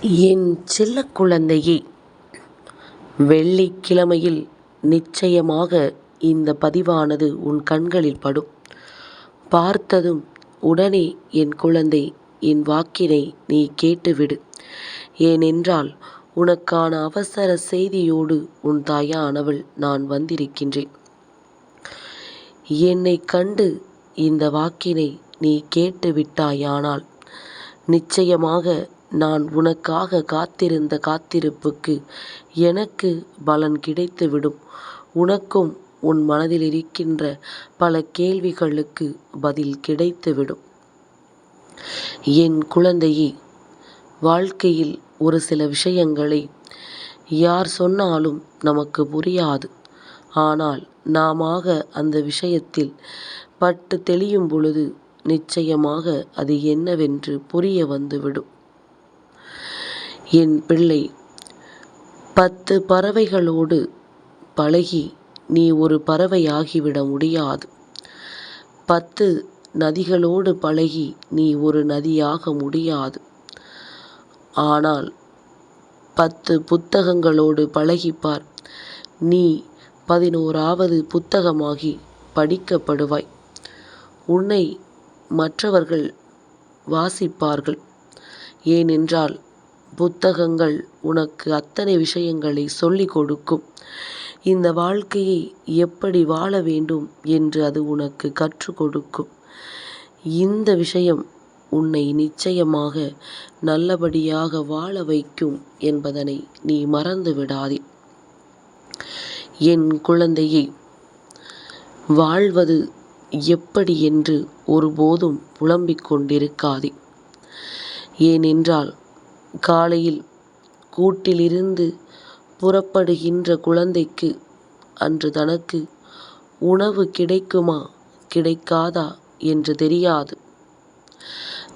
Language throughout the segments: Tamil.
என் செல்ல குழந்தையே வெள்ளிக்கிழமையில் நிச்சயமாக இந்த பதிவானது உன் கண்களில் படும். பார்த்ததும் உடனே என் குழந்தை என் வாக்கினை நீ கேட்டுவிடு. ஏனென்றால் உனக்கான அவசர செய்தியோடு உன் தாயானவள் நான் வந்திருக்கின்றேன். என்னை கண்டு இந்த வாக்கினை நீ கேட்டு விட்டாயானால் நிச்சயமாக நான் உனக்காக காத்திருந்த காத்திருப்புக்கு எனக்கு பலன் கிடைத்துவிடும். உனக்கும் உன் மனதில் இருக்கின்ற பல கேள்விகளுக்கு பதில் கிடைத்துவிடும். என் குழந்தையே வாழ்க்கையில் ஒரு சில விஷயங்களை யார் சொன்னாலும் நமக்கு புரியாது. ஆனால் நாமாக அந்த விஷயத்தில் பட்டு தெளியும் பொழுது நிச்சயமாக அது என்னவென்று புரிய வந்துவிடும். என் பிள்ளை பத்து பறவைகளோடு பழகி நீ ஒரு பறவையாகிவிட முடியாது. பத்து நதிகளோடு பழகி நீ ஒரு நதியாக முடியாது. ஆனால் பத்து புத்தகங்களோடு பழகிப்பார். நீ பதினோராவது புத்தகமாகி படிக்கப்படுவாய். உன்னை மற்றவர்கள் வாசிப்பார்கள். ஏனென்றால் புத்தகங்கள் உனக்கு அத்தனை விஷயங்களை சொல்லிக் கொடுக்கும். இந்த வாழ்க்கையை எப்படி வாழ வேண்டும் என்று அது உனக்கு கற்றுக் கொடுக்கும். இந்த விஷயம் உன்னை நிச்சயமாக நல்லபடியாக வாழ வைக்கும் என்பதனை நீ மறந்து விடாதே. என் குழந்தையை வாழ்வது எப்படி என்று ஒருபோதும் புலம்பிக் கொண்டிருக்காதே. ஏனென்றால் காலையில் கூட்டிலிருந்து புறப்படுகின்ற குழந்தைக்கு அன்று தனக்கு உணவு கிடைக்குமா கிடைக்காதா என்று தெரியாது.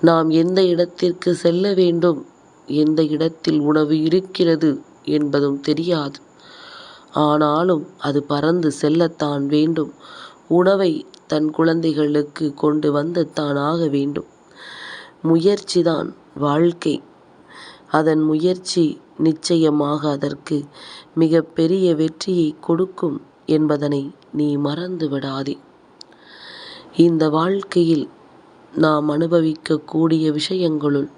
நாம் எந்த இடத்திற்கு செல்ல வேண்டும் எந்த இடத்தில் உணவு இருக்கிறது என்பதும் தெரியாது. ஆனாலும் அது பறந்து செல்லத்தான் வேண்டும். உணவை தன் குழந்தைகளுக்கு கொண்டு வந்து தான் ஆக வேண்டும். முயற்சிதான் வாழ்க்கை. அதன் முயற்சி நிச்சயமாக அதற்கு மிக பெரிய வெற்றியை கொடுக்கும் என்பதனை நீ மறந்து விடாதே இந்த வாழ்க்கையில் நாம் அனுபவிக்கக்கூடிய விஷயங்களுள்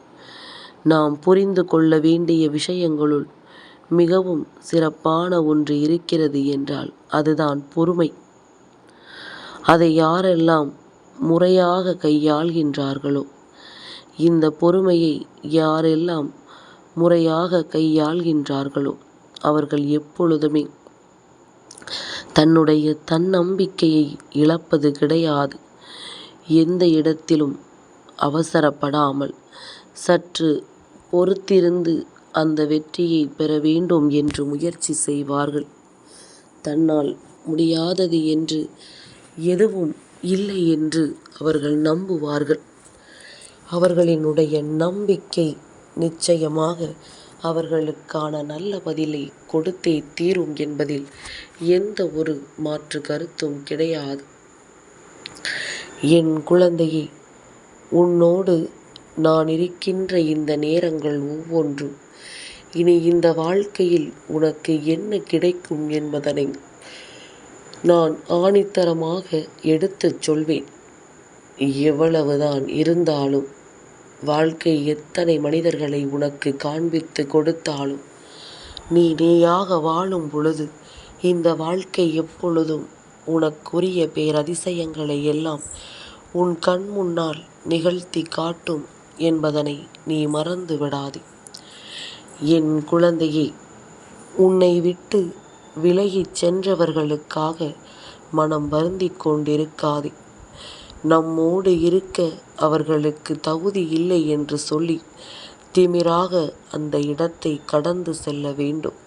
நாம் புரிந்து கொள்ள வேண்டிய விஷயங்களுள் மிகவும் சிறப்பான ஒன்று இருக்கிறது என்றால் அதுதான் பொறுமை. அதை யாரெல்லாம் முறையாக கையாள்கின்றார்களோ இந்த பொறுமையை யாரெல்லாம் முறையாக கையாள்கின்றார்களோ அவர்கள் எப்பொழுதுமே தன்னுடைய தன்னம்பிக்கையை இழப்பது கிடையாது. எந்த இடத்திலும் அவசரப்படாமல் சற்று பொறுத்திருந்து அந்த வெற்றியை பெற வேண்டும் என்று முயற்சி செய்வார்கள். தன்னால் முடியாதது என்று எதுவும் இல்லை என்று அவர்கள் நம்புவார்கள். அவர்களினுடைய நம்பிக்கை நிச்சயமாக அவர்களுக்கான நல்ல பதிலை கொடுத்தே தீரும் என்பதில் எந்த ஒரு மாற்று கருத்தும் கிடையாது. என் குழந்தையே உன்னோடு நான் இருக்கின்ற இந்த நேரங்கள் ஒவ்வொன்றும் இனி இந்த வாழ்க்கையில் உனக்கு என்ன கிடைக்கும் என்பதனை நான் ஆணித்தரமாக எடுத்துச் சொல்வேன். எவ்வளவுதான் இருந்தாலும் வாழ்க்கை எத்தனை மனிதர்களை உனக்கு காண்பித்து கொடுத்தாலும் நீ நீயாக வாழும் பொழுது இந்த வாழ்க்கை எப்பொழுதும் உனக்குரிய பேரதிசயங்களை எல்லாம் உன் கண் முன்னால் நிகழ்த்தி காட்டும் என்பதனை நீ மறந்து விடாதே. என் குழந்தையே உன்னை விட்டு விலகிச் சென்றவர்களுக்காக மனம் வருந்திக் கொண்டிருக்காதே. நம்மோடு இருக்க அவர்களுக்கு தகுதி இல்லை என்று சொல்லி திமிராக அந்த இடத்தை கடந்து செல்ல வேண்டும்.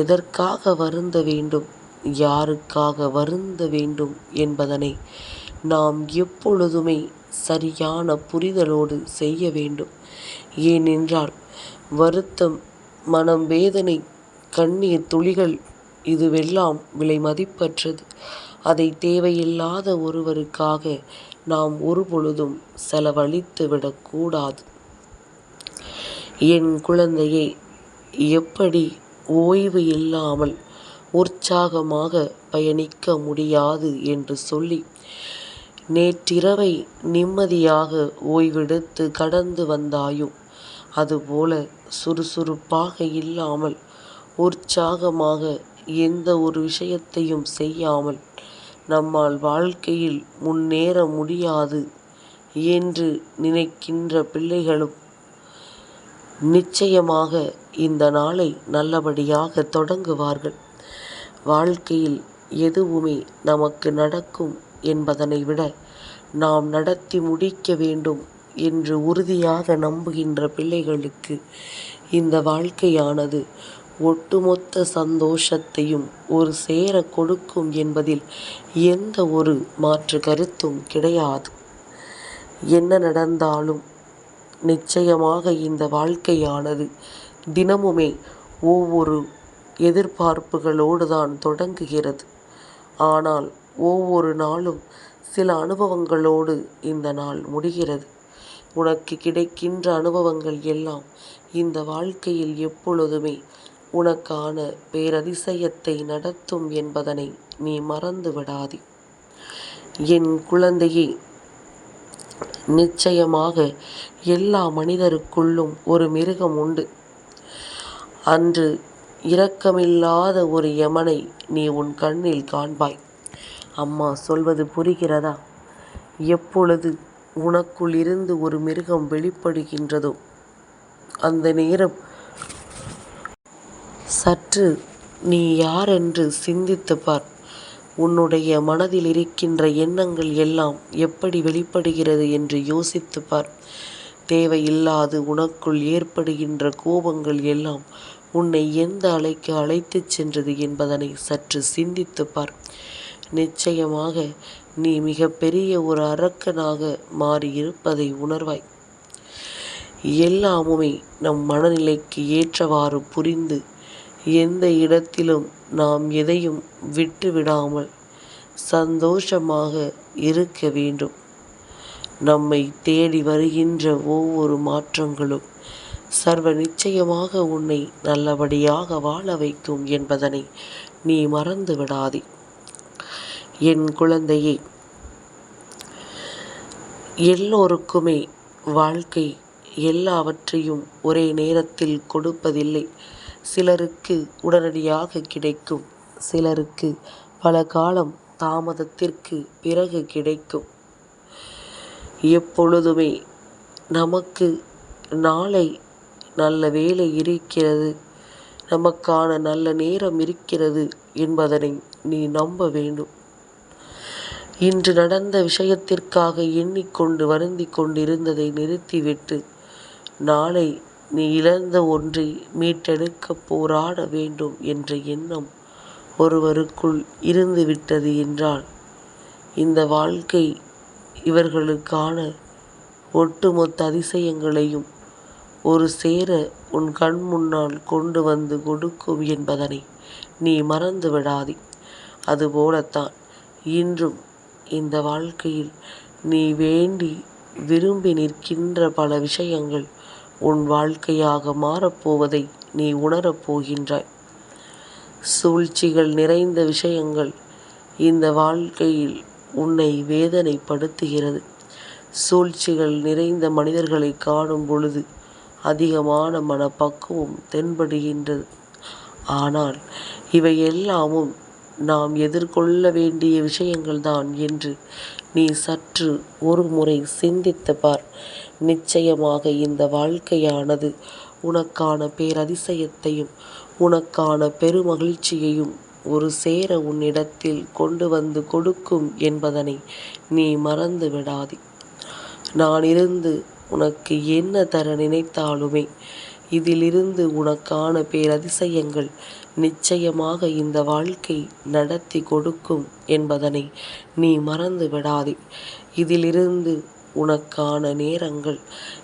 எதற்காக வருந்த வேண்டும்? யாருக்காக வருந்த வேண்டும் என்பதனை நாம் எப்பொழுதுமே சரியான புரிதலோடு செய்ய வேண்டும். ஏனென்றால் வருத்தம் மனம் வேதனை கண்ணீர் துளிகள் இதுவெல்லாம் விலை மதிப்பற்றது. அதை தேவையில்லாத ஒருவருக்காக நாம் ஒருபொழுதும் செலவழித்து விடக்கூடாது. என் குழந்தையை எப்படி ஓய்வு இல்லாமல் உற்சாகமாக பயணிக்க முடியாது என்று சொல்லி நேற்றிரவை நிம்மதியாக ஓய்வெடுத்து கடந்து வந்தாயோ? அதுபோல சுறுசுறுப்பாக இல்லாமல் உற்சாகமாக எந்த ஒரு விஷயத்தையும் செய்யாமல் நம்மால் வாழ்க்கையில் முன்னேற முடியாது என்று நினைக்கின்ற பிள்ளைகளும் நிச்சயமாக இந்த நாளை நல்லபடியாக தொடங்குவார்கள். வாழ்க்கையில் எதுவுமே நமக்கு நடக்கும் என்பதனை விட நாம் நடத்தி முடிக்க வேண்டும் என்று உறுதியாக நம்புகின்ற பிள்ளைகளுக்கு இந்த வாழ்க்கையானது ஒட்டுமொத்த சந்தோஷத்தையும் ஒரு சேர கொடுக்கும் என்பதில் எந்த ஒரு மாற்று கருத்தும் கிடையாது. என்ன நடந்தாலும் நிச்சயமாக இந்த வாழ்க்கையானது தினமுமே ஒவ்வொரு எதிர்பார்ப்புகளோடு தான் தொடங்குகிறது. ஆனால் ஒவ்வொரு நாளும் சில அனுபவங்களோடு இந்த நாள் முடிகிறது. உனக்கு கிடைக்கின்ற அனுபவங்கள் எல்லாம் இந்த வாழ்க்கையில் எப்பொழுதுமே உனக்கான பேரதிசயத்தை நடத்தும் என்பதனை நீ மறந்து விடாதே என் குழந்தையே நிச்சயமாக எல்லா மனிதருக்குள்ளும் ஒரு மிருகம் உண்டு. அன்று இரக்கமில்லாத ஒரு யமனை நீ உன் கண்ணில் காண்பாய். அம்மா சொல்வது புரிகிறதா? எப்பொழுது உனக்குள் இருந்து ஒரு மிருகம் வெளிப்படுகின்றதோ அந்த நேரம் சற்று நீ யாரென்று சிந்தித்து பார். உன்னுடைய மனதில் இருக்கின்ற எண்ணங்கள் எல்லாம் எப்படி வெளிப்படுகிறது என்று யோசித்து பார். தேவையில்லாது உனக்குள் ஏற்படுகின்ற கோபங்கள் எல்லாம் உன்னை எந்த அலைக்கு அழைத்துச் சென்றது என்பதனை சற்று சிந்தித்து பார். நிச்சயமாக நீ மிகப்பெரிய ஒரு அரக்கனாக மாறியிருப்பதை உணர்வாய். எல்லாமுமே நம் மனநிலைக்கு ஏற்றவாறு புரிந்து எந்த இடத்திலும் நாம் எதையும் விட்டு விடாமல் சந்தோஷமாக இருக்க வேண்டும். நம்மை தேடி வருகின்ற ஒவ்வொரு மாற்றங்களும் சர்வ நிச்சயமாக உன்னை நல்லபடியாக வாழ வைக்கும் என்பதனை நீ மறந்து விடாதே. என் குழந்தையே எல்லோருக்குமே வாழ்க்கை எல்லாவற்றையும் ஒரே நேரத்தில் கொடுப்பதில்லை. சிலருக்கு உடனடியாக கிடைக்கும். சிலருக்கு பல காலம் தாமதத்திற்கு பிறகு கிடைக்கும். எப்பொழுதுமே நமக்கு நாளை நல்ல வேலை இருக்கிறது. நமக்கான நல்ல நேரம் இருக்கிறது என்பதனை நீ நம்ப வேண்டும். இன்று நடந்த விஷயத்திற்காக எண்ணிக்கொண்டு வருந்தி கொண்டிருந்ததை நிறுத்திவிட்டு நாளை நீ இழந்த ஒன்றை மீட்டெடுக்கப் போராட வேண்டும் என்ற எண்ணம் ஒருவருக்குள் இருந்துவிட்டது என்றால் இந்த வாழ்க்கை இவர்களுக்கான ஒட்டுமொத்த அதிசயங்களையும் ஒரு சேர உன் கண் முன்னால் கொண்டு வந்து கொடுக்கும் என்பதனை நீ மறந்து விடாதே. அதுபோலத்தான் இன்றும் இந்த வாழ்க்கையில் நீ வேண்டி விரும்பி நிற்கின்ற பல விஷயங்கள் உன் வாழ்க்கையாக மாறப்போவதை நீ உணரப் போகின்றாய். சூழ்ச்சிகள் நிறைந்த விஷயங்கள் இந்த வாழ்க்கையில் உன்னை வேதனைப்படுத்துகிறது. சூழ்ச்சிகள் நிறைந்த மனிதர்களை காணும் பொழுது அதிகமான மனப்பக்குவம் தென்படுகின்றது. ஆனால் இவை எல்லாமும் நாம் எதிர்கொள்ள வேண்டிய விஷயங்கள்தான் என்று நீ சற்று ஒரு முறை சிந்தித்து பார். நிச்சயமாக இந்த வாழ்க்கையானது உனக்கான பேரதிசயத்தையும் உனக்கான பெருமகிழ்ச்சியையும் ஒரு சேர உன்னிடத்தில் கொண்டு வந்து கொடுக்கும் என்பதனை நீ மறந்து விடாதே. நான் இருந்து உனக்கு என்ன தர நினைத்தாலுமே இதிலிருந்து உனக்கான பேரதிசயங்கள் நிச்சயமாக இந்த வாழ்க்கை நடத்தி கொடுக்கும் என்பதனை நீ மறந்து விடாதே. இதிலிருந்து உனக்கான நேரங்கள்.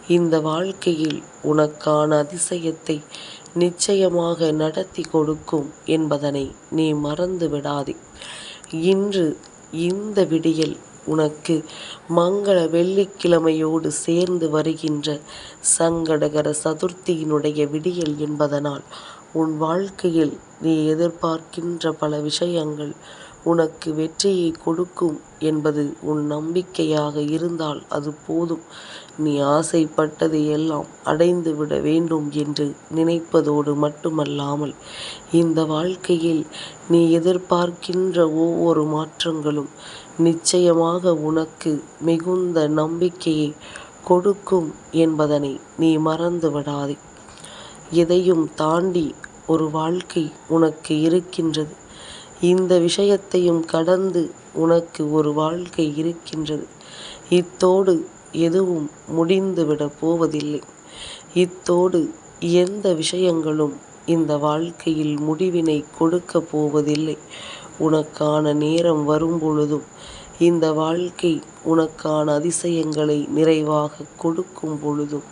இந்த வாழ்க்கையில் உனக்கான அதிசயத்தை நிச்சயமாக நடத்தி கொடுக்கும் என்பதனை நீ மறந்து விடாதே. இன்று இந்த விடியல் உனக்கு மங்கள வெள்ளிக்கிழமையோடு சேர்ந்து வருகின்ற சங்கடகர சதுர்த்தியினுடைய விடியல் என்பதனால் உன் வாழ்க்கையில் நீ எதிர்பார்க்கின்ற பல விஷயங்கள் உனக்கு வெற்றியை கொடுக்கும் என்பது உன் நம்பிக்கையாக இருந்தால் அது போதும். நீ ஆசைப்பட்டதை எல்லாம் அடைந்து விட வேண்டும் என்று நினைப்பதோடு மட்டுமல்லாமல் இந்த வாழ்க்கையில் நீ எதிர்பார்க்கின்ற ஒவ்வொரு மாற்றங்களும் நிச்சயமாக உனக்கு மிகுந்த நம்பிக்கையை கொடுக்கும் என்பதனை நீ மறந்து விடாதே. எதையும் தாண்டி ஒரு வாழ்க்கை உனக்கு இருக்கின்றது. இந்த விஷயத்தையும் கடந்து உனக்கு ஒரு வாழ்க்கை இருக்கின்றது. இத்தோடு எதுவும் முடிந்துவிடப் போவதில்லை. இத்தோடு எந்த விஷயங்களும் இந்த வாழ்க்கையில் முடிவினை கொடுக்கப் போவதில்லை. உனக்கான நேரம் வரும் பொழுதும் இந்த வாழ்க்கை உனக்கான அதிசயங்களை நிறைவாக கொடுக்கும் பொழுதும்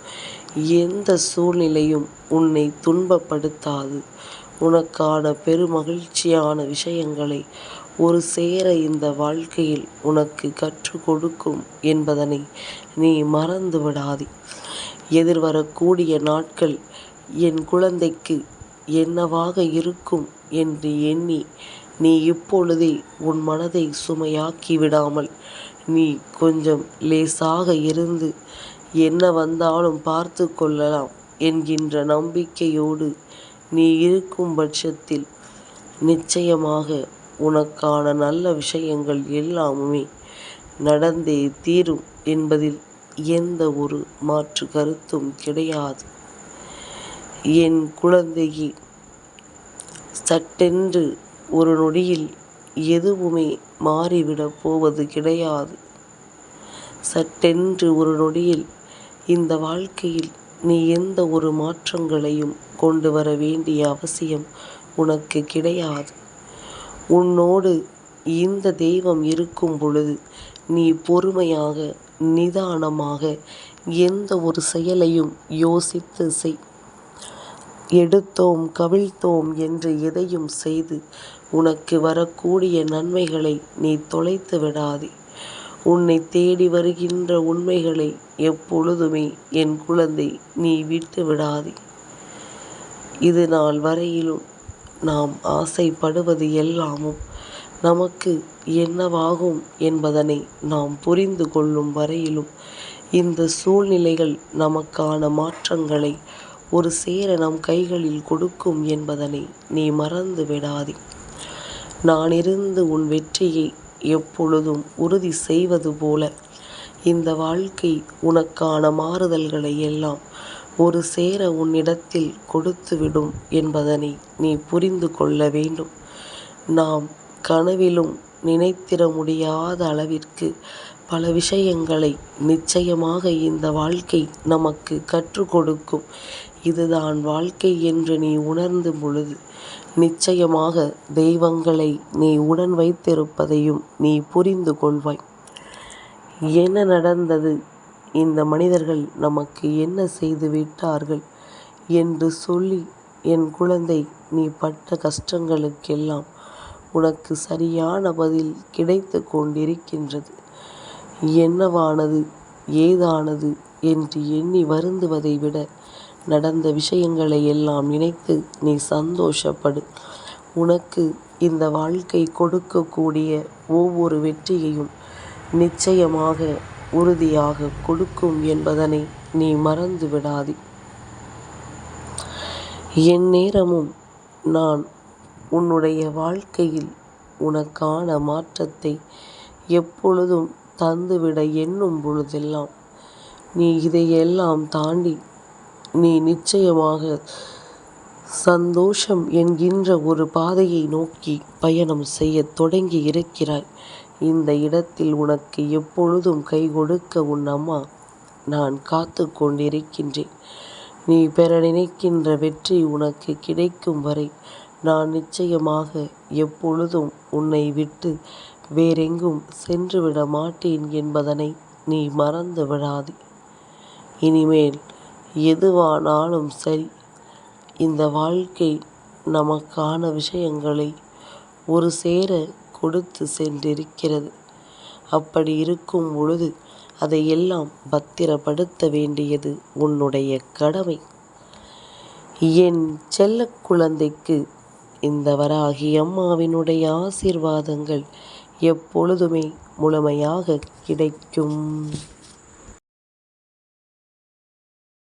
எந்த சூழ்நிலையும் உன்னை துன்பப்படுத்தாது. உனக்கான பெருமகிழ்ச்சியான விஷயங்களை ஒரு சேர இந்த வாழ்க்கையில் உனக்கு கற்றுக் கொடுக்கும் என்பதனை நீ மறந்து விடாதே எதிர்வரக்கூடிய நாட்கள் என் குழந்தைக்கு என்னவாக இருக்கும் என்று எண்ணி நீ இப்பொழுதே உன் மனதை சுமையாக்கி விடாமல் நீ கொஞ்சம் லேசாக இருந்து என்ன வந்தாலும் பார்த்து கொள்ளலாம் என்கின்ற நம்பிக்கையோடு நீ இருக்கும் பட்சத்தில் நிச்சயமாக உனக்கான நல்ல விஷயங்கள் எல்லாமுமே நடந்தே தீரும் என்பதில் எந்த ஒரு மாற்று கருத்தும் கிடையாது. என் குழந்தையே சட்டென்று ஒரு நொடியில் எதுவுமே மாறிவிடப் போவது கிடையாது. சட்டென்று ஒரு நொடியில் இந்த வாழ்க்கையில் நீ எந்த ஒரு மாற்றங்களையும் கொண்டு வர வேண்டிய அவசியம் உனக்கு கிடையாது. உன்னோடு இந்த தெய்வம் இருக்கும் பொழுது நீ பொறுமையாக நிதானமாக எந்த ஒரு செயலையும் யோசித்து செய். எடுத்தோம் கவிழ்த்தோம் என்று எதையும் செய்து உனக்கு வரக்கூடிய நன்மைகளை நீ தொலைத்து விடாதே. உன்னை தேடி வருகின்ற உண்மைகளை எப்பொழுதுமே என் குழந்தை நீ விட்டு விடாதே. இது நாள் வரையிலும் நாம் ஆசைப்படுவது எல்லாமும் நமக்கு என்னவாகும் என்பதனை நாம் புரிந்து கொள்ளும் வரையிலும் இந்த சூழ்நிலைகள் நமக்கான மாற்றங்களை ஒரு சேர நம் கைகளில் கொடுக்கும் என்பதனை நீ மறந்து விடாதே. நான் இருந்து உன் வெற்றியை எப்பொழுதும் உறுதி செய்வது போல. இந்த வாழ்க்கை உனக்கான மாறுதல்களை எல்லாம் ஒரு சேர உன்னிடத்தில் கொடுத்துவிடும் என்பதனை நீ புரிந்து கொள்ள வேண்டும். நாம் கனவிலும் நினைத்திட முடியாத அளவிற்கு பல விஷயங்களை நிச்சயமாக இந்த வாழ்க்கை நமக்கு கற்றுக் கொடுக்கும். இதுதான் வாழ்க்கை என்று நீ உணர்ந்தும் பொழுது நிச்சயமாக தெய்வங்களை நீ உடன் வைத்திருப்பதையும் நீ புரிந்து கொள்வாய். என்ன நடந்தது? இந்த மனிதர்கள் நமக்கு என்ன செய்து விட்டார்கள்? என்று சொல்லி என் குழந்தை நீ பட்ட கஷ்டங்களுக்கெல்லாம் உனக்கு சரியான பதில் கிடைத்து கொண்டிருக்கின்றது. என்னவானது? ஏதானது? என்று எண்ணி வருந்துவதை விட நடந்த விஷயங்களை எல்லாம் நினைத்து நீ சந்தோஷப்படு. உனக்கு இந்த வாழ்க்கை கொடுக்கக்கூடிய ஒவ்வொரு வெற்றியையும் நிச்சயமாக உறுதியாக கொடுக்கும் என்பதனை நீ மறந்து விடாதே. என் நேரமும் நான் உன்னுடைய வாழ்க்கையில் உனக்கான மாற்றத்தை எப்பொழுதும் தந்துவிட எண்ணும் பொழுதெல்லாம் நீ இதையெல்லாம் தாண்டி நீ நிச்சயமாக சந்தோஷம் என்கின்ற ஒரு பாதையை நோக்கி பயணம் செய்யத் தொடங்கி இருக்கிறாய். இந்த இடத்தில் உனக்கு எப்பொழுதும் கை கொடுக்க உன் அம்மா நான் காத்து கொண்டிருக்கின்றேன். நீ பெற நினைக்கின்ற வெற்றி உனக்கு கிடைக்கும் வரை நான் நிச்சயமாக எப்பொழுதும் உன்னை விட்டு வேறெங்கும் சென்றுவிட மாட்டேன் என்பதனை நீ மறந்து விடாதே. இனிமேல் எதுவானாலும் சரி இந்த வாழ்க்கை நமக்கான விஷயங்களை ஒரு சேர கொடுத்து சென்றிருக்கிறது. அப்படி இருக்கும் பொழுது அதையெல்லாம் பத்திரப்படுத்த வேண்டியது உன்னுடைய கடமை. என் செல்ல குழந்தைக்கு இந்த வராகி அம்மாவினுடைய ஆசீர்வாதங்கள் எப்பொழுதுமே முழுமையாக கிடைக்கும்.